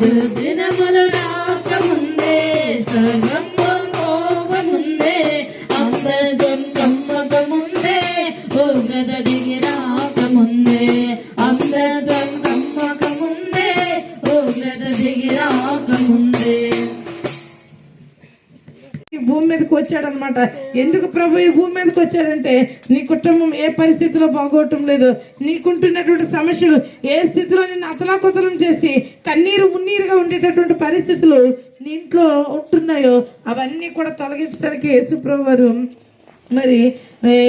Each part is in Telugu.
దుర్దినములు రాకముందే సర్వం పోకముందే అంతర్గం కమ్మకముందే పోగదడిగి భూమి మీదకి అనమాట ఎందుకు ప్రభు ఈ భూమి మీదకి వచ్చాడంటే నీ కుటుంబం ఏ పరిస్థితిలో బాగోవటం లేదు. నీకుంటున్నటువంటి సమస్యలు ఏ స్థితిలో నిన్ను అతలాకుతలం చేసి కన్నీరు మున్నీరుగా ఉండేటటువంటి పరిస్థితులు నీ ఇంట్లో ఉంటున్నాయో అవన్నీ కూడా తొలగించడానికి యేసుప్రభు వారు మరి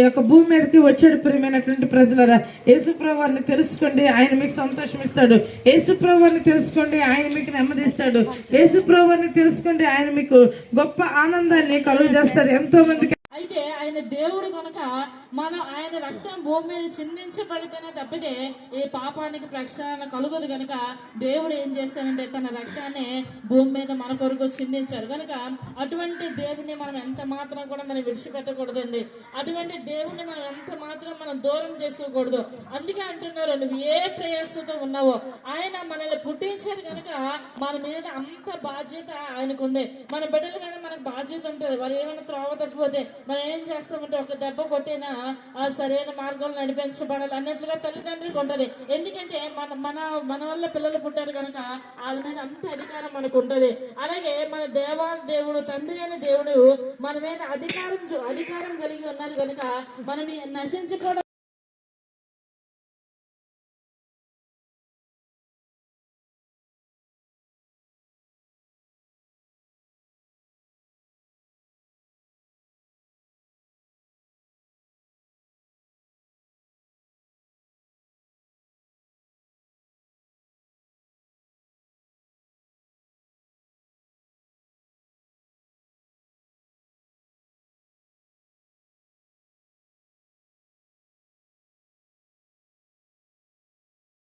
యొక్క భూమి మీదకి వచ్చాడు ప్రియమైనటువంటి ప్రజలరా యేసుప్రభు తెలుసుకోండి ఆయన మీకు సంతోషం ఇస్తాడు. యేసుప్రభు తెలుసుకోండి ఆయన మీకు నెమ్మదిస్తాడు యేసుప్రభు తెలుసుకోండి ఆయన మీకు గొప్ప ఆనందాన్ని కలుగు చేస్తాడు ఎంతో మందికి ఆయన దేవుడు కనుక మనం ఆయన రక్తం భూమి మీద చిందించబడితేనే తప్పితే ఏ పాపానికి ప్రక్షాళన కలుగదు కనుక దేవుడు ఏం చేస్తానంటే తన రక్తాన్ని భూమి మీద మన కొరకు చిందించారు కనుక అటువంటి దేవుడిని మనం ఎంత మాత్రం కూడా మనం విడిచిపెట్టకూడదండి. అటువంటి దేవుడిని మనం ఎంత మాత్రం మనం దూరం చేసుకోకూడదు. అందుకే అంటున్నారు నువ్వు ఏ ప్రయాసతో ఉన్నావో ఆయన మనల్ని పుట్టించారు కనుక మన మీద అంత బాధ్యత ఆయనకు ఉంది మన బిడ్డల మీద మనకు బాధ్యత ఉంటుంది వారు ఏమైనా త్రోవ తప్పిపోతే మనం ఏం చేస్తామంటే ఒక దెబ్బ కొట్టినా ఆ సరైన మార్గంలో నడిపించబడాలి అన్నట్లుగా తల్లిదండ్రులకు ఉంటుంది ఎందుకంటే మన మన మన వల్ల పిల్లలు పుట్టారు కనుక వాళ్ళ మీద అంత అధికారం మనకు ఉంటుంది. అలాగే మన దేవా దేవుడు తండ్రి అయిన దేవుడు మన మీద అధికారం అధికారం కలిగి ఉన్నారు కనుక మనం నశించుకోవడం